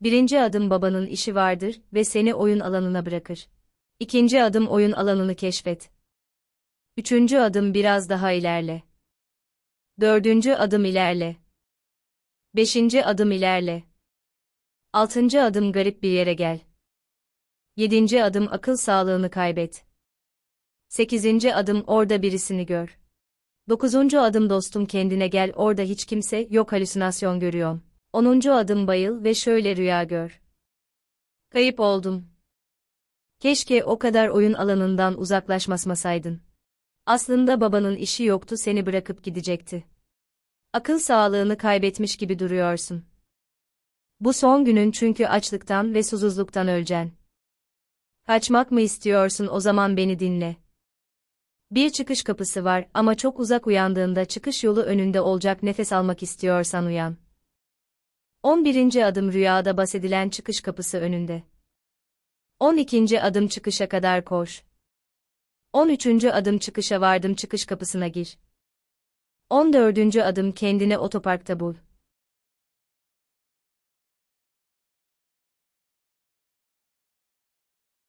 Birinci adım babanın işi vardır ve seni oyun alanına bırakır. İkinci adım oyun alanını keşfet. Üçüncü adım biraz daha ilerle. Dördüncü adım ilerle. Beşinci adım ilerle. Altıncı adım garip bir yere gel. Yedinci adım akıl sağlığını kaybet. Sekizinci adım orada birisini gör. Dokuzuncu adım dostum kendine gel orada hiç kimse yok halüsinasyon görüyorsun. Onuncu adım bayıl ve şöyle rüya gör. Kayıp oldum. Keşke o kadar oyun alanından uzaklaşmasaydın. Aslında babanın işi yoktu seni bırakıp gidecekti. Akıl sağlığını kaybetmiş gibi duruyorsun. Bu son günün çünkü açlıktan ve susuzluktan öleceksin. Kaçmak mı istiyorsun o zaman beni dinle. Bir çıkış kapısı var ama çok uzak uyandığında çıkış yolu önünde olacak nefes almak istiyorsan uyan. 11. adım rüyada bahsedilen çıkış kapısı önünde. 12. adım çıkışa kadar koş. 13. adım çıkışa vardım çıkış kapısına gir. 14. adım kendine otoparkta bul.